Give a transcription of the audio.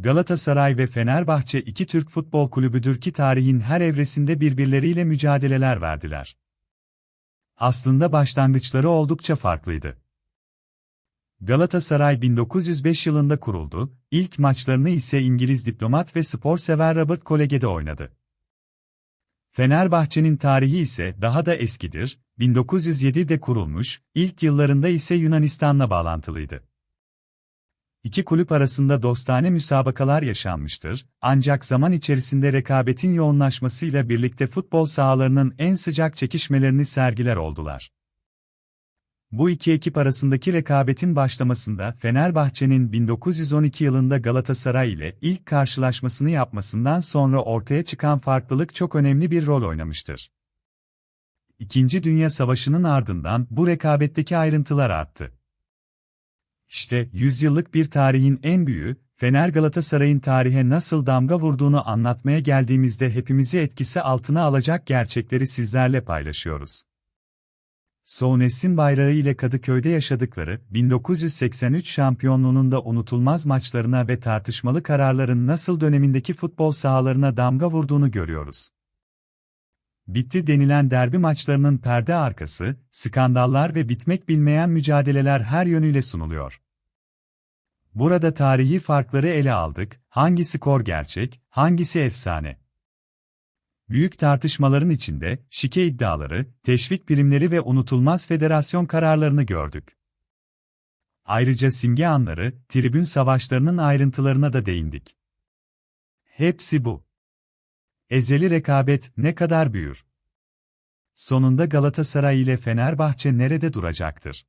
Galatasaray ve Fenerbahçe iki Türk futbol kulübüdür ki tarihin her evresinde birbirleriyle mücadeleler verdiler. Aslında başlangıçları oldukça farklıydı. Galatasaray 1905 yılında kuruldu, ilk maçlarını ise İngiliz diplomat ve spor sever Robert College'de oynadı. Fenerbahçe'nin tarihi ise daha da eskidir, 1907'de kurulmuş, ilk yıllarında ise Yunanistan'la bağlantılıydı. İki kulüp arasında dostane müsabakalar yaşanmıştır, ancak zaman içerisinde rekabetin yoğunlaşmasıyla birlikte futbol sahalarının en sıcak çekişmelerini sergiler oldular. Bu iki ekip arasındaki rekabetin başlamasında Fenerbahçe'nin 1912 yılında Galatasaray ile ilk karşılaşmasını yapmasından sonra ortaya çıkan farklılık çok önemli bir rol oynamıştır. İkinci Dünya Savaşı'nın ardından bu rekabetteki ayrıntılar arttı. İşte yüzyıllık bir tarihin en büyüğü, Fener Galatasaray'ın tarihe nasıl damga vurduğunu anlatmaya geldiğimizde hepimizi etkisi altına alacak gerçekleri sizlerle paylaşıyoruz. Sounes'in bayrağı ile Kadıköy'de yaşadıkları 1983 şampiyonluğunun da unutulmaz maçlarına ve tartışmalı kararların nasıl dönemindeki futbol sahalarına damga vurduğunu görüyoruz. Bitti denilen derbi maçlarının perde arkası, skandallar ve bitmek bilmeyen mücadeleler her yönüyle sunuluyor. Burada tarihi farkları ele aldık, hangi skor gerçek, hangisi efsane? Büyük tartışmaların içinde, şike iddiaları, teşvik primleri ve unutulmaz federasyon kararlarını gördük. Ayrıca simge anları, tribün savaşlarının ayrıntılarına da değindik. Hepsi bu. Ezeli rekabet ne kadar büyür? Sonunda Galatasaray ile Fenerbahçe nerede duracaktır?